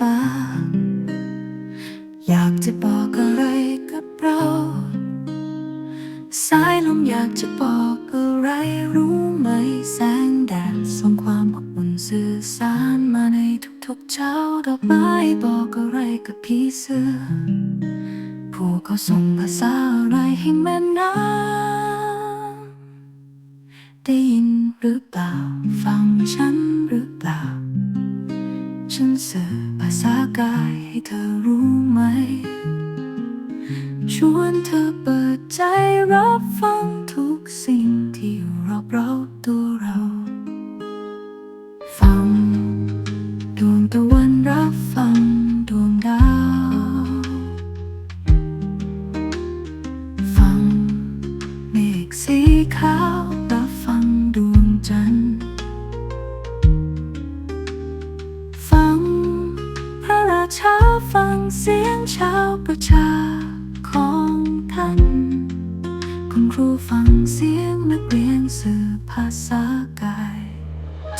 ฟ้า อยากจะบอกอะไรกับเรา สายลมอยากจะบอกอะไรรู้ไหมแสงแดดส่งความอบอุ่นสื่อสารมาในทุกๆเช้าดอกไม้บอกอะไรกับพี่เสือผู้เขาส่งภาษาอะไรให้แม่น้ำได้ยินหรือเปล่า ฟังฉันหรือเปล่า ฉันสื่อ ษากายให้เธอรู้ไหม ชวนเธอเปิดใจรับฟังทุกสิ่งที่รอบรอบๆตัวเรา ฟัง ดวงตะวันรับฟังดวงดาว ฟังเมฆสีขาว ชาฟังเสียงชาวประชาของท่าน คุณครูฟังเสียงนักเรียนสื่อภาษากาย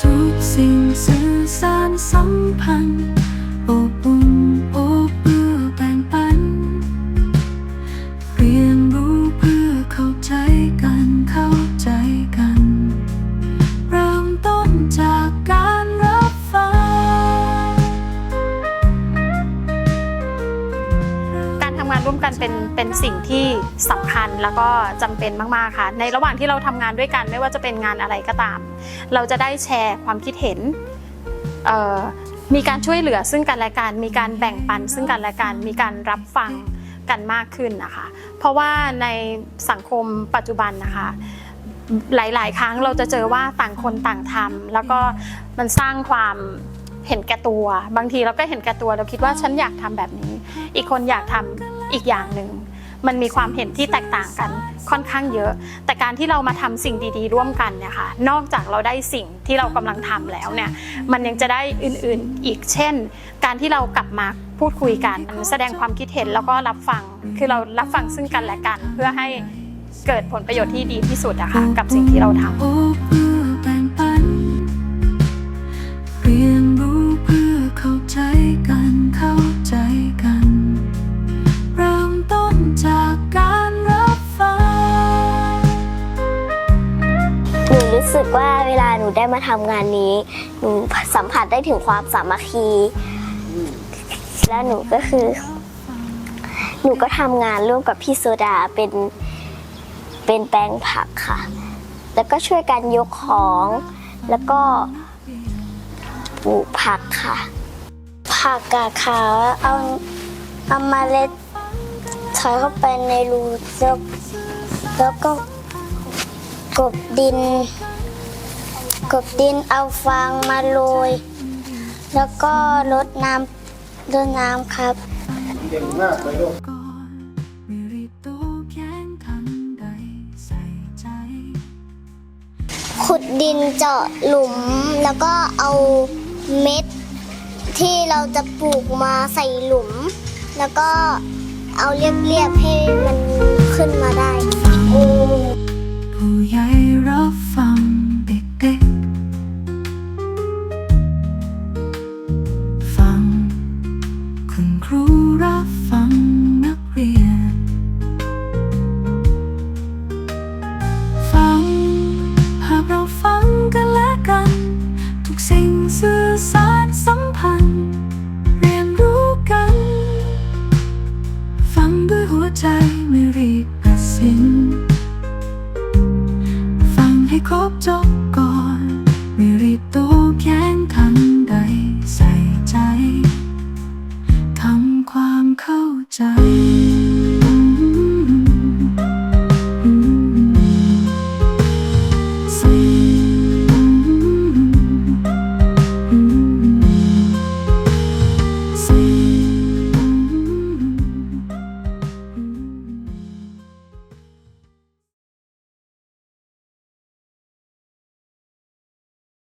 ทุกสิ่งสื่อสารสัมพันธ์อบอุ่นโอบเอื้อแบ่งปัน เรียนรู้เพื่อเข้าใจกันเข้าใจกัน เริ่มต้นจาก กันเป็นเป็นสิ่งที่สำคัญแล้วก็จำเป็นมากๆค่ะ ในระหว่างที่เราทำงานด้วยกันไม่ว่าจะเป็นงานอะไรก็ตาม เราจะได้แชร์ความคิดเห็นมีการช่วยเหลือซึ่งกันและกันมีการแบ่งปันซึ่งกันและกันมีการรับฟังกันมากขึ้นนะคะ เพราะว่าในสังคมปัจจุบันนะคะ หลาย ๆ ครั้งเราจะเจอว่าต่างคนต่างทำแล้วก็มันสร้างความเห็นแก่ตัว บางทีเราก็เห็นแก่ตัว เราคิดว่าฉันอยากทำแบบนี้ อีกคนอยากทำ อีกอย่างหนึ่งมันมีความเห็นที่แตกต่างกันค่อนข้างเยอะ แต่การที่เรามาทำสิ่งดีๆ ร่วมกันเนี่ยค่ะนอกจากเราได้สิ่งที่เรากำลังทำแล้วเนี่ยมันยังจะได้อื่นๆอีกเช่น การที่เรากลับมาพูดคุยกัน แสดงความคิดเห็นแล้วก็รับฟังคือเรารับฟังซึ่งกันและกัน เพื่อให้เกิดผลประโยชน์ที่ดีที่สุดอะค่ะกับสิ่งที่เราทำ รู้สึกว่าเวลาหนูได้มาทำงานนี้ หนูสัมผัสได้ถึงความสามัคคี แล้วหนูก็คือ หนูก็ทำงานร่วมกับพี่โซดาเป็นเป็นแปลงผักค่ะ แล้วก็ช่วยกันยกของ แล้วก็ปลูกผักค่ะ ผักกาขาวเอาเอามาเล็ดใส่เข้าไปในรูแล้วแล้วก็ กบดิน กบดินเอาฟางมาโรย แล้วก็รดน้ำรดน้ำครับก่อนไม่รีบโต้แย้งทันใดใส่ใจขุดดินเจาะหลุม แล้วก็เอาเม็ดที่เราจะปลูกมาใส่หลุม แล้วก็เอาเรียบๆให้มันขึ้นมาได้ ผู้ใหญ่รับฟัง งใ